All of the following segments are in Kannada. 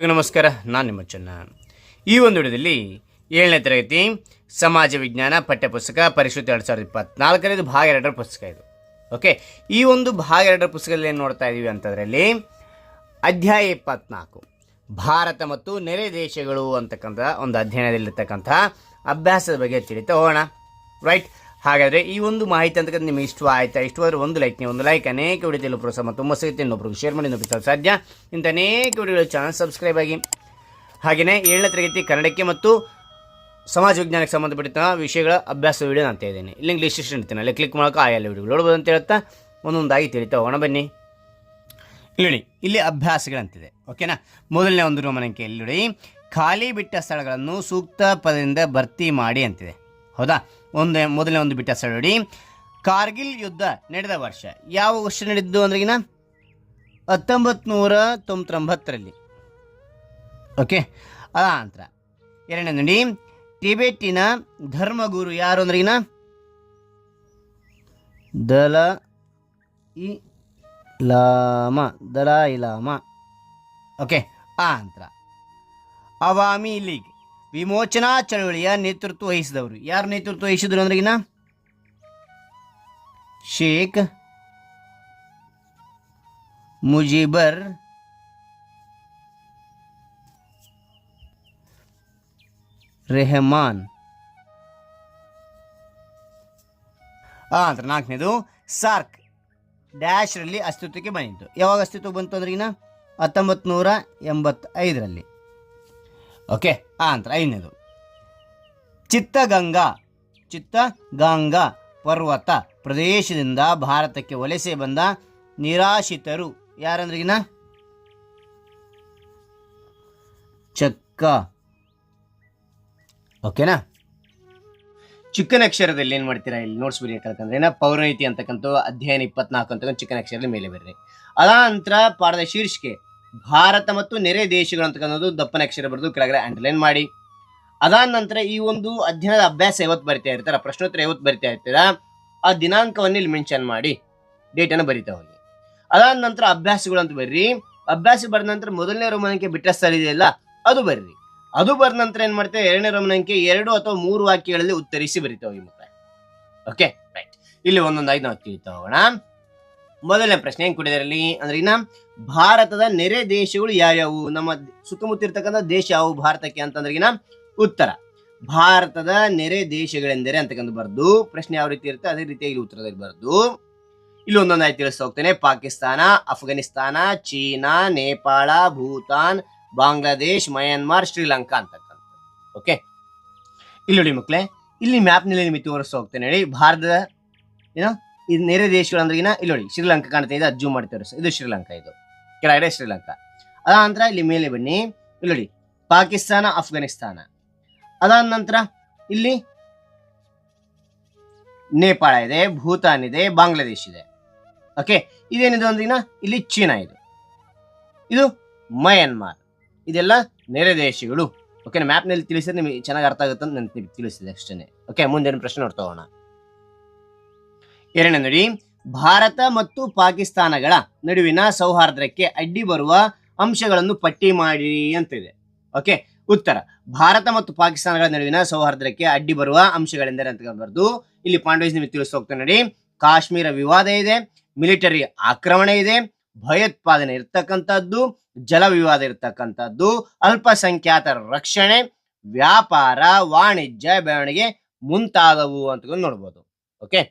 ನಮಸ್ಕಾರ. ನಾನು ನಿಮ್ಮ ಚೆನ್ನ. ಈ ಒಂದು ವಿಡಿಯೋದಲ್ಲಿ ಏಳನೇ ತರಗತಿ ಸಮಾಜ ವಿಜ್ಞಾನ ಪಠ್ಯಪುಸ್ತಕ ಪರಿಶುದ್ಧ ಎರಡು ಸಾವಿರದ ಇಪ್ಪತ್ನಾಲ್ಕನೇದು ಭಾಗ ಎರಡರ ಪುಸ್ತಕ ಇದು. ಓಕೆ ಈ ಒಂದು ಭಾಗ ಎರಡರ ಪುಸ್ತಕದಲ್ಲಿ ಏನು ನೋಡ್ತಾ ಇದ್ದೀವಿ ಅಂತದ್ರಲ್ಲಿ ಅಧ್ಯಾಯ ಇಪ್ಪತ್ನಾಲ್ಕು. ಭಾರತ ಮತ್ತು ನೆರೆ ದೇಶಗಳು ಅಂತಕ್ಕಂಥ ಒಂದು ಅಧ್ಯಯನದಲ್ಲಿರ್ತಕ್ಕಂಥ ಅಭ್ಯಾಸದ ಬಗ್ಗೆ ತಿಳಿತಾ ಹೋಗೋಣ. ರೈಟ್ ಹಾಗಾದರೆ ಈ ಒಂದು ಮಾಹಿತಿ ಅಂತಕ್ಕಂಥ ನಿಮಗೆ ಇಷ್ಟ ಆಯಿತಾ? ಇಷ್ಟವಾದ್ರೆ ಒಂದು ಲೈಕ್ ನೀವು ಒಂದು ಲೈಕ್ ಅನೇಕ ವಿಡಿಯೋದಲ್ಲಿ ಪ್ರೋತ್ಸಾಹ ತುಂಬ ಸಿಗುತ್ತೆ. ಇನ್ನೊಬ್ರಿಗೆ ಶೇರ್ ಮಾಡಿ ಇನ್ನೊಬ್ರಿಗೆ ಸಾಧ್ಯ. ಇಂಥ ಅನೇಕ ವಿಡಿಯೋಗಳು ಚಾನಲ್ ಸಬ್ಸ್ಕ್ರೈಬ್ ಆಗಿ. ಹಾಗೆಯೇ ಏಳನೇ ತರಗತಿ ಕನ್ನಡಕ್ಕೆ ಮತ್ತು ಸಮಾಜ ವಿಜ್ಞಾನಕ್ಕೆ ಸಂಬಂಧಪಟ್ಟ ವಿಷಯಗಳ ಅಭ್ಯಾಸ ವಿಡಿಯೋ ಅಂತ ಇದ್ದೀನಿ ಇಲ್ಲಿ ಇಂಗ್ಲೀಷ್ ಇರ್ತೀನಿ ಅಲ್ಲಿ ಕ್ಲಿಕ್ ಮಾಡೋಕೆ ಆ ಎಲ್ಲ ವಿಡಿಯೋಗಳು ನೋಡ್ಬೋದು ಅಂತ ಹೇಳ್ತಾ ಒಂದೊಂದಾಗಿ ತಿಳಿತಾ ಹೋಗೋಣ. ಬನ್ನಿ. ಇಲ್ಲಿ ಇಲ್ಲಿ ಅಭ್ಯಾಸಗಳಂತಿದೆ. ಓಕೆನಾ ಮೊದಲನೇ ಒಂದು ರೋಮನಂಕೆ ಇಲ್ಲಿ ಖಾಲಿ ಬಿಟ್ಟ ಸ್ಥಳಗಳನ್ನು ಸೂಕ್ತ ಪದದಿಂದ ಭರ್ತಿ ಮಾಡಿ ಅಂತಿದೆ. ಹೌದಾ? ಒಂದು, ಮೊದಲನೇ ಒಂದು ಬಿಟ್ಟ ನೋಡಿ. ಕಾರ್ಗಿಲ್ ಯುದ್ಧ ನಡೆದ ವರ್ಷ, ಯಾವ ವರ್ಷ ನಡೆದಿದ್ದು ಅಂದ್ರಿಗಿನ? ಹತ್ತೊಂಬತ್ತು ನೂರ ತೊಂಬತ್ತೊಂಬತ್ತರಲ್ಲಿ. ಓಕೆ ಅದ ಎರಡನೇ ನೋಡಿ. ಟಿಬೆಟ್ಟಿನ ಧರ್ಮಗುರು ಯಾರು ಅಂದ್ರಿಗಿನ? Dalai Lama Dalai Lama. Okay ಆ ನಂತರ. ಅವಾಮಿ ಲೀಗ್. ವಿಮೋಚನಾ ಚಳವಳಿಯ ನೇತೃತ್ವ ವಹಿಸಿದವರು? ಯಾರು ನೇತೃತ್ವ ವಹಿಸಿದ್ರು ಅಂದ್ರಿಗಿನ ಶೇಖ್ ಮುಜೀಬರ್ ರೆಹಮಾನ್. ಆ, ಅಂದ್ರೆ ನಾಲ್ಕನೇದು ಸಾರ್ಕ್ ಡ್ಯಾಶ್ರಲ್ಲಿ ಅಸ್ತಿತ್ವಕ್ಕೆ ಬಂದಿತ್ತು. ಯಾವಾಗ ಅಸ್ತಿತ್ವ ಬಂತು ಅಂದ್ರಿಗಿನ ಹತ್ತೊಂಬತ್ತು ನೂರ ಎಂಬತ್ತೈದರಲ್ಲಿ. ಓಕೆ, ಆ ನಂತರ ಐದನೇದು. ಚಿತ್ತಗಂಗಾ ಚಿತ್ತಗಂಗಾ ಪರ್ವತ ಪ್ರದೇಶದಿಂದ ಭಾರತಕ್ಕೆ ವಲಸೆ ಬಂದ ನಿರಾಶಿತರು ಯಾರಂದ್ರಿಗಿನ ಚಕ್ಕ. ಓಕೆನಾ? ಚಿಕ್ಕನ ಅಕ್ಷರದಲ್ಲಿ ಏನು ಮಾಡ್ತೀರಾ ಇಲ್ಲಿ? ನೋಟ್ಸ್ ಬರೆಯಬೇಕಂದ್ರೆ ಏನ? ಪೌರನೀತಿ ಅಂತಕ್ಕಂಥ ಅಧ್ಯಯನ ಇಪ್ಪತ್ನಾಲ್ಕು ಅಂತಕ್ಕಂಥ ಚಿಕ್ಕನ ಅಕ್ಷರದಲ್ಲಿ ಮೇಲೆ ಬರ್ರಿ. ಅದಾನಂತರ ಪಾಠದ ಶೀರ್ಷಿಕೆ. ಭಾರತ ಮತ್ತು ನೆರೆ ದೇಶಗಳು ಅಂತಕ್ಕಂಥದ್ದು ದಪ್ಪನ ಅಕ್ಷರ ಬರೆದು ಕೆಳಗಡೆ ಅಂಡರ್ಲೈನ್ ಮಾಡಿ. ಅದಾದ ನಂತರ ಈ ಒಂದು ಅಧ್ಯಯನದ ಅಭ್ಯಾಸ ಯಾವತ್ತು ಬರಿತಾ ಇರ್ತಾರ? ಪ್ರಶ್ನೋತ್ತರ ಯಾವತ್ತು ಬರಿತಾ ಇರ್ತೀರಾ? ಆ ದಿನಾಂಕವನ್ನು ಇಲ್ಲಿ ಮೆನ್ಷನ್ ಮಾಡಿ. ಡೇಟನ್ನು ಬರಿತಾ ಹೋಗಿ. ಅದಾದ ನಂತರ ಅಭ್ಯಾಸಗಳು ಅಂತ ಬರ್ರಿ. ಅಭ್ಯಾಸ ಬರೆದ ನಂತರ ಮೊದಲನೇ ರೋಮನಂಕೆ ಬಿಟ್ಟ ಸ್ಥಳ ಇದೆಯಲ್ಲ ಅದು ಬರ್ರಿ. ಅದು ಬರೆದ ನಂತರ ಏನ್ ಮಾಡ್ತೇವೆ ಎರಡನೇ ರೋಮನಂಕೆ ಎರಡು ಅಥವಾ ಮೂರು ವಾಕ್ಯಗಳಲ್ಲಿ ಉತ್ತರಿಸಿ ಬರಿತಾ ಹೋಗಿ ಮತ್ತೆ ಓಕೆ ರೈಟ್ ಇಲ್ಲಿ ಒಂದೊಂದಾಗಿ ನಾವು ತಿಳಿತಾ ಹೋಗೋಣ. ಮೊದಲನೇ ಪ್ರಶ್ನೆ ಹೆಂಗ್ ಕೊಟ್ಟಿದಾರಲ್ಲಿ ಅಂದ್ರೆ ಇನ್ನ ಭಾರತದ ನೆರೆ ದೇಶಗಳು ಯಾವ್ಯಾವು? ನಮ್ಮ ಸುತ್ತಮುತ್ತ ಇರ್ತಕ್ಕಂಥ ದೇಶ ಯಾವುವು ಭಾರತಕ್ಕೆ ಅಂತಂದ್ರಗಿನ ಉತ್ತರ. ಭಾರತದ ನೆರೆ ದೇಶಗಳೆಂದರೆ ಅಂತಕ್ಕಂಥ ಬರ್ದು, ಪ್ರಶ್ನೆ ಯಾವ ರೀತಿ ಇರುತ್ತೆ? ಅದೇ ರೀತಿಯಾಗಿ ಉತ್ತರದಲ್ಲಿ ಬರ್ದು, ಇಲ್ಲಿ ಒಂದೊಂದಾಗಿ ತಿಳಿಸ್ತಾ ಹೋಗ್ತೇನೆ. ಪಾಕಿಸ್ತಾನ, ಅಫ್ಘಾನಿಸ್ತಾನ, ಚೀನಾ, ನೇಪಾಳ, ಭೂತಾನ್, ಬಾಂಗ್ಲಾದೇಶ್, ಮಯನ್ಮಾರ್, ಶ್ರೀಲಂಕಾ ಅಂತಕ್ಕಂಥ ಓಕೆ? ಇಲ್ಲಿ ನೋಡಿ ಮಕ್ಕಳೇ ಇಲ್ಲಿ ಮ್ಯಾಪ್ನಲ್ಲಿ ನಿಮಗೆ ತೋರಿಸ್ತಾ ಹೋಗ್ತೇನೆ ಹೇಳಿ. ಭಾರತದ ಏನೋ? ಇದು ನೆರೆ ದೇಶಗಳು ಅಂದ್ರೆ ಇಲ್ಲಿ ನೋಡಿ, ಶ್ರೀಲಂಕಾ ಕಾಣ್ತಾ ಇದೆ ಅಜ್ಜು ಮಾಡಿ ತೋರಿಸ್ ಇದು ಶ್ರೀಲಂಕಾ ಇದು. ಕೆಳಗಡೆ ಶ್ರೀಲಂಕಾ. ಅದಾದ ನಂತರ ಇಲ್ಲಿ ಮೇಲೆ ಬನ್ನಿ. ಇಲ್ಲಿ ಪಾಕಿಸ್ತಾನ, ಅಫ್ಘಾನಿಸ್ತಾನ. ಅದಾದ ನಂತರ ಇಲ್ಲಿ ನೇಪಾಳ ಇದೆ, ಭೂತಾನ್ ಇದೆ, ಬಾಂಗ್ಲಾದೇಶ್ ಇದೆ. ಓಕೆ ಇದೇನಿದೆ ಅಂದ್ರಿನ ಇಲ್ಲಿ ಚೀನಾ ಇದು. ಇದು ಮಯನ್ಮಾರ್. ಇದೆಲ್ಲ ನೆರೆ ದೇಶಗಳು. ಓಕೆ ಮ್ಯಾಪ್ನಲ್ಲಿ ತಿಳಿಸಿದ್ರೆ ನಿಮಗೆ ಚೆನ್ನಾಗಿ ಅರ್ಥ ಆಗುತ್ತೆ ಅಂತ ನಾನು ತಿಳಿಸಿದೆ ಅಷ್ಟೇ ಓಕೆ ಮುಂದಿನ ಪ್ರಶ್ನೆ ನೋಡ್ತಾ ಹೋಗೋಣ. ಎರಡನೇ ನೋಡಿ ಭಾರತ ಮತ್ತು ಪಾಕಿಸ್ತಾನಗಳ ನಡುವಿನ ಸೌಹಾರ್ದಕ್ಕೆ ಅಡ್ಡಿ ಬರುವ ಅಂಶಗಳನ್ನು ಪಟ್ಟಿ ಮಾಡಿ ಅಂತಿದೆ. ಓಕೆ, ಉತ್ತರ. ಭಾರತ ಮತ್ತು ಪಾಕಿಸ್ತಾನಗಳ ನಡುವಿನ ಸೌಹಾರ್ದಕ್ಕೆ ಅಡ್ಡಿ ಬರುವ ಅಂಶಗಳೆಂದರೆ ಅಂತ ಬರ್ದು ಇಲ್ಲಿ ಪಾಂಡವೇಜ್ ನಿಮಗೆ ತಿಳಿಸಿ ನಡಿ ನೋಡಿ. ಕಾಶ್ಮೀರ ವಿವಾದ ಇದೆ, ಮಿಲಿಟರಿ ಆಕ್ರಮಣ ಇದೆ, ಭಯೋತ್ಪಾದನೆ ಇರ್ತಕ್ಕಂಥದ್ದು, ಜಲ ವಿವಾದ ಇರ್ತಕ್ಕಂಥದ್ದು ಅಲ್ಪಸಂಖ್ಯಾತರ ರಕ್ಷಣೆ, ವ್ಯಾಪಾರ, ವಾಣಿಜ್ಯ, ಬೆಳವಣಿಗೆ ಮುಂತಾದವು ಅಂತ ನೋಡ್ಬೋದು. ಓಕೆ,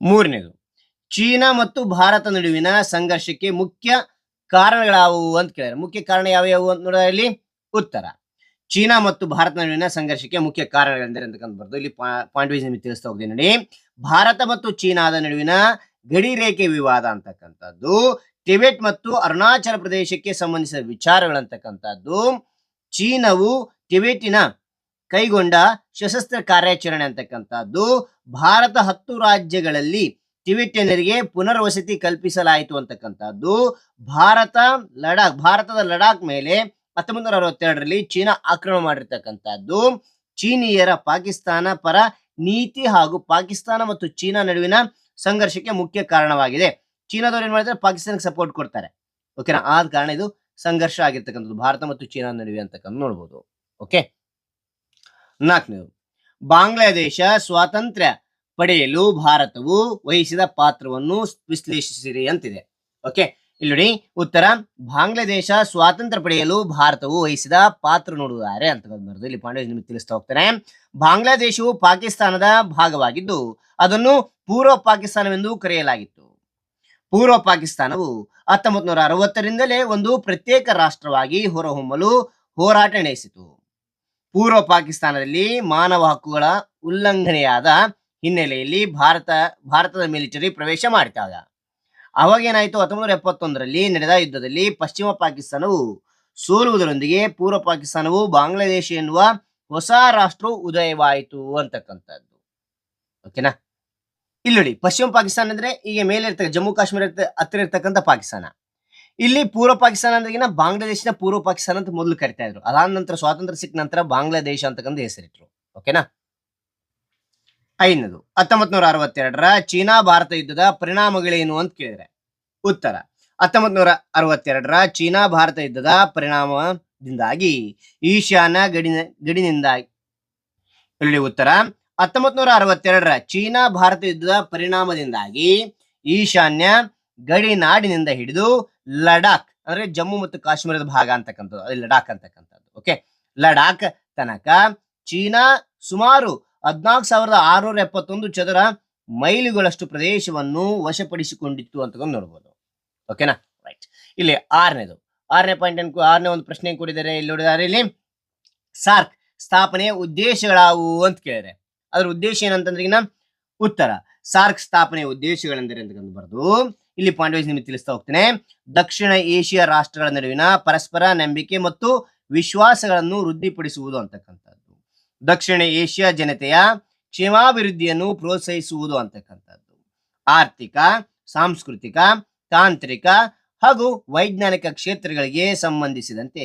ಮೂರನೇದು. ಚೀನಾ ಮತ್ತು ಭಾರತ ನಡುವಿನ ಸಂಘರ್ಷಕ್ಕೆ ಮುಖ್ಯ ಕಾರಣಗಳಾವುವು ಅಂತ ಕೇಳಿದ್ರೆ ಮುಖ್ಯ ಕಾರಣ ಯಾವ್ಯಾವು ಅಂತ ನೋಡಿದ್ರೆ ಇಲ್ಲಿ ಉತ್ತರ. ಚೀನಾ ಮತ್ತು ಭಾರತ ನಡುವಿನ ಸಂಘರ್ಷಕ್ಕೆ ಮುಖ್ಯ ಕಾರಣಗಳೆಂದರೆ ಅಂತಕ್ಕಂಥ ಬರ್ದು ಇಲ್ಲಿ ಪಾಯಿಂಟ್ ವೈಸ್ ನಿಮಗೆ ತಿಳಿಸ್ತಾ ಹೋಗ್ತೀನಿ ನೋಡಿ. ಭಾರತ ಮತ್ತು ಚೀನಾದ ನಡುವಿನ ಗಡಿ ರೇಖೆ ವಿವಾದ ಅಂತಕ್ಕಂಥದ್ದು, ಟಿಬೆಟ್ ಮತ್ತು ಅರುಣಾಚಲ ಪ್ರದೇಶಕ್ಕೆ ಸಂಬಂಧಿಸಿದ ವಿಚಾರಗಳಂತಕ್ಕಂಥದ್ದು, ಚೀನಾವು ಟಿಬೆಟಿನ ಕೈಗೊಂಡ ಸಶಸ್ತ್ರ ಕಾರ್ಯಾಚರಣೆ ಅಂತಕ್ಕಂಥದ್ದು, ಭಾರತ ಹತ್ತು ರಾಜ್ಯಗಳಲ್ಲಿ ಟಿಬೆಟಿಯನರಿಗೆ ಪುನರ್ವಸತಿ ಕಲ್ಪಿಸಲಾಯಿತು ಅಂತಕ್ಕಂಥದ್ದು. ಭಾರತ, ಲಡಾಖ್, ಭಾರತದ ಲಡಾಖ್ ಮೇಲೆ ಹತ್ತೊಂಬತ್ತು ನೂರ ಅರವತ್ತೆರಡರಲ್ಲಿ ಚೀನಾ ಆಕ್ರಮಣ ಮಾಡಿರ್ತಕ್ಕಂಥದ್ದು. ಚೀನಿಯರ ಪಾಕಿಸ್ತಾನ ಪರ ನೀತಿ ಹಾಗೂ ಪಾಕಿಸ್ತಾನ ಮತ್ತು ಚೀನಾ ನಡುವಿನ ಸಂಘರ್ಷಕ್ಕೆ ಮುಖ್ಯ ಕಾರಣವಾಗಿದೆ. ಚೀನಾದವ್ರು ಏನ್ ಮಾಡ್ತಾರೆ? ಪಾಕಿಸ್ತಾನಕ್ಕೆ ಸಪೋರ್ಟ್ ಕೊಡ್ತಾರೆ. ಓಕೆನಾ ಆದ ಕಾರಣ ಇದು ಸಂಘರ್ಷ ಆಗಿರ್ತಕ್ಕಂಥದ್ದು. ಭಾರತ ಮತ್ತು ಚೀನಾ ನಡುವೆ ಅಂತಕ್ಕಂಥ ನೋಡ್ಬೋದು. ಓಕೆ ನಾಲ್ಕನೇದು, ಬಾಂಗ್ಲಾದೇಶ ಸ್ವಾತಂತ್ರ್ಯ. ಪಡೆಯಲು ಭಾರತವು ವಹಿಸಿದ ಪಾತ್ರವನ್ನು ವಿಶ್ಲೇಷಿಸಿರಿ ಅಂತಿದೆ. ಓಕೆ, ಇಲ್ಲಿ ಉತ್ತರ, ಬಾಂಗ್ಲಾದೇಶ ಸ್ವಾತಂತ್ರ್ಯ ಪಡೆಯಲು ಭಾರತವು ವಹಿಸಿದ ಪಾತ್ರ ನೋಡುವುದಾರೆ ಅಂತ ಬರ್ದು ಇಲ್ಲಿ ಪಾಂಡೆ ನಿಮಗೆ ತಿಳಿಸ್ತಾ ಹೋಗ್ತಾರೆ ಬಾಂಗ್ಲಾದೇಶವು ಪಾಕಿಸ್ತಾನದ ಭಾಗವಾಗಿದ್ದು, ಅದನ್ನು ಪೂರ್ವ ಪಾಕಿಸ್ತಾನವೆಂದು ಕರೆಯಲಾಗಿತ್ತು. ಪೂರ್ವ ಪಾಕಿಸ್ತಾನವು ಹತ್ತೊಂಬತ್ ನೂರ ಅರವತ್ತರಿಂದಲೇ ಒಂದು ಪ್ರತ್ಯೇಕ ರಾಷ್ಟ್ರವಾಗಿ ಹೊರಹೊಮ್ಮಲು ಹೋರಾಟ ನಡೆಸಿತು. ಪೂರ್ವ ಪಾಕಿಸ್ತಾನದಲ್ಲಿ ಮಾನವ ಹಕ್ಕುಗಳ ಉಲ್ಲಂಘನೆಯಾದ ಹಿನ್ನೆಲೆಯಲ್ಲಿ ಭಾರತ, ಭಾರತದ ಮಿಲಿಟರಿ ಪ್ರವೇಶ ಮಾಡಿದಾಗ ಅವಾಗ ಏನಾಯಿತು ಹತ್ತೊಂಬತ್ತು ನೂರ ಎಪ್ಪತ್ತೊಂದರಲ್ಲಿ ನಡೆದ ಯುದ್ಧದಲ್ಲಿ ಪಶ್ಚಿಮ ಪಾಕಿಸ್ತಾನವು ಸೋಲುವುದರೊಂದಿಗೆ ಪೂರ್ವ ಪಾಕಿಸ್ತಾನವು ಬಾಂಗ್ಲಾದೇಶ ಎನ್ನುವ ಹೊಸ ರಾಷ್ಟ್ರವು ಉದಯವಾಯಿತು ಅಂತಕ್ಕಂಥದ್ದು. ಓಕೆನಾ ಇಲ್ಲಿ ಪಶ್ಚಿಮ ಪಾಕಿಸ್ತಾನ ಅಂದ್ರೆ ಈಗ ಮೇಲೆ ಇರ್ತಕ್ಕ, ಜಮ್ಮು ಕಾಶ್ಮೀರ ಹತ್ತಿರ ಇರ್ತಕ್ಕಂಥ ಪಾಕಿಸ್ತಾನ. ಇಲ್ಲಿ ಪೂರ್ವ ಪಾಕಿಸ್ತಾನ ಅಂದ್ರಗಿನ ಬಾಂಗ್ಲಾದೇಶನ ಪೂರ್ವ ಪಾಕಿಸ್ತಾನ ಅಂತ ಮೊದಲು ಕರಿತಾ ಇದ್ರು. ಅದಾದ ನಂತರ, ಸ್ವಾತಂತ್ರ್ಯ ಸಿಕ್ಕ ನಂತರ ಬಾಂಗ್ಲಾದೇಶ ಅಂತಕ್ಕಂಥ ಹೆಸರಿಟ್ರು. ಓಕೆನಾ ಐದನೇದು ಹತ್ತೊಂಬತ್ ನೂರ ಅರವತ್ತೆರಡರ ಚೀನಾ ಭಾರತ ಯುದ್ಧದ ಪರಿಣಾಮಗಳೇನು ಅಂತ ಕೇಳಿದ್ರೆ, ಉತ್ತರ ಹತ್ತೊಂಬತ್ ನೂರ ಅರವತ್ತೆರಡರ ಚೀನಾ ಭಾರತ ಯುದ್ಧದ ಪರಿಣಾಮದಿಂದಾಗಿ ಈಶಾನ್ಯ ಗಡಿನ ಗಡಿನಿಂದಾಗಿ ಇಲ್ಲಿ ಉತ್ತರ ಹತ್ತೊಂಬತ್ ನೂರ ಅರವತ್ತೆರಡರ ಚೀನಾ ಭಾರತ ಯುದ್ಧದ ಪರಿಣಾಮದಿಂದಾಗಿ ಈಶಾನ್ಯ ಗಡಿನಾಡಿನಿಂದ ಹಿಡಿದು ಲಡಾಖ್, ಅಂದ್ರೆ ಜಮ್ಮು ಮತ್ತು ಕಾಶ್ಮೀರದ ಭಾಗ ಅಂತಕ್ಕಂಥದ್ದು ಲಡಾಖ್ ಅಂತಕ್ಕಂಥದ್ದು ಓಕೆ ಲಡಾಖ್ ತನಕ ಚೀನಾ ಸುಮಾರು ಹದ್ನಾಲ್ಕು ಸಾವಿರದ ಆರುನೂರ ಎಪ್ಪತ್ತೊಂದು ಚದರ ಮೈಲುಗಳಷ್ಟು ಪ್ರದೇಶವನ್ನು ವಶಪಡಿಸಿಕೊಂಡಿತ್ತು ಅಂತ ನೋಡ್ಬೋದು. ಓಕೆನಾ ರೈಟ್ ಇಲ್ಲಿ ಆರನೇದು. ಆರನೇ ಪಾಯಿಂಟ್ ಏನು ಆರನೇ ಒಂದು ಪ್ರಶ್ನೆ ಕೊಟ್ಟಿದ್ದಾರೆ ಇಲ್ಲಿ ನೋಡಿದಾರೆ ಇಲ್ಲಿ ಸಾರ್ಕ್ ಸ್ಥಾಪನೆಯ ಉದ್ದೇಶಗಳಾವು ಅಂತ ಕೇಳಿದ್ರೆ. ಅದ್ರ ಉದ್ದೇಶ ಏನಂತಂದ್ರೆ ಈಗ ಉತ್ತರ. ಸಾರ್ಕ್ ಸ್ಥಾಪನೆಯ ಉದ್ದೇಶಗಳೆಂದರೆ ಅಂತ ಬರೆದು ಇಲ್ಲಿ ಪಾಯಿಂಟ್ ವೈಸ್ ನಿಮಗೆ ತಿಳಿಸ್ತಾ ಹೋಗ್ತೇನೆ. ದಕ್ಷಿಣ ಏಷ್ಯಾ ರಾಷ್ಟ್ರಗಳ ನಡುವಿನ ಪರಸ್ಪರ ನಂಬಿಕೆ ಮತ್ತು ವಿಶ್ವಾಸಗಳನ್ನು ವೃದ್ಧಿಪಡಿಸುವುದು ಅಂತಕ್ಕಂಥದ್ದು. ದಕ್ಷಿಣ ಏಷ್ಯಾ ಜನತೆಯ ಕ್ಷೇಮಾಭಿವೃದ್ಧಿಯನ್ನು ಪ್ರೋತ್ಸಾಹಿಸುವುದು ಅಂತಕ್ಕಂಥದ್ದು. ಆರ್ಥಿಕ, ಸಾಂಸ್ಕೃತಿಕ, ತಾಂತ್ರಿಕ ಹಾಗೂ ವೈಜ್ಞಾನಿಕ ಕ್ಷೇತ್ರಗಳಿಗೆ ಸಂಬಂಧಿಸಿದಂತೆ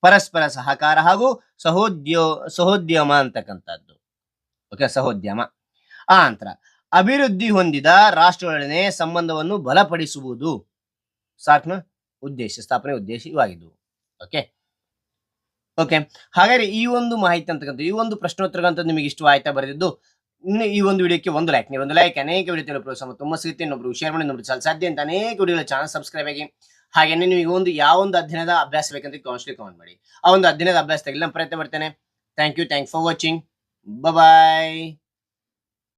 ಪರಸ್ಪರ ಸಹಕಾರ ಹಾಗೂ ಸಹೋದ್ಯೋ, ಸಹೋದ್ಯಮ ಅಂತಕ್ಕಂಥದ್ದು. ಓಕೆ ಸಹೋದ್ಯಮ. ಆ ನಂತರ ಅಭಿವೃದ್ಧಿ ಹೊಂದಿದ ರಾಷ್ಟ್ರಗಳೊಡನೆ ಸಂಬಂಧವನ್ನು ಬಲಪಡಿಸುವುದು ಸಾಕ್ನ ಉದ್ದೇಶ, ಸ್ಥಾಪನೆ ಉದ್ದೇಶ ಇವಾಗಿದ್ದು ಓಕೆ ಓಕೆ ಹಾಗಾದ್ರೆ ಈ ಒಂದು ಮಾಹಿತಿ ಅಂತಕ್ಕಂಥ ಈ ಒಂದು ಪ್ರಶ್ನೋತ್ತರಗಂತ ನಿಮಗೆ ಇಷ್ಟವಾಯ್ತಾ ಬರೆದಿದ್ದು, ಇನ್ನು ಈ ಒಂದು ವಿಡಿಯೋಕ್ಕೆ ಒಂದು ಲೈಕ್ ನೀವು ಒಂದು ಲೈಕ್ ಅನೇಕ ವಿಡಿಯೋ ಪ್ರೋತ್ಸಾಹ ತುಂಬ ಸಿಗುತ್ತೆ, ಇನ್ನೊಬ್ರು ಶೇರ್ ಮಾಡಿ, ಇನ್ನೊಬ್ರು ಸಾಧ್ಯ ಅಂತ ಅನೇಕ ವಿಡಿಯೋಗಳ ಚಾನಲ್ ಸಬ್ಸ್ಕ್ರೈಬ್ ಆಗಿ ಹಾಗೇನೆ ನಿಮಗೆ ಒಂದು, ಯಾವ ಒಂದು ಅಧ್ಯಯನದ ಅಭ್ಯಾಸ ಬೇಕಂತ ಕಾನ್ಸ್ಟ್ಲಿ ಕಮೆಂಟ್ ಮಾಡಿ. ಆ ಒಂದು ಅಧ್ಯಯನದ ಅಭ್ಯಾಸ ತೆಗೆಲ್ಲ ಪ್ರಯತ್ನ ಮಾಡ್ತೇನೆ thank you thank for watching bye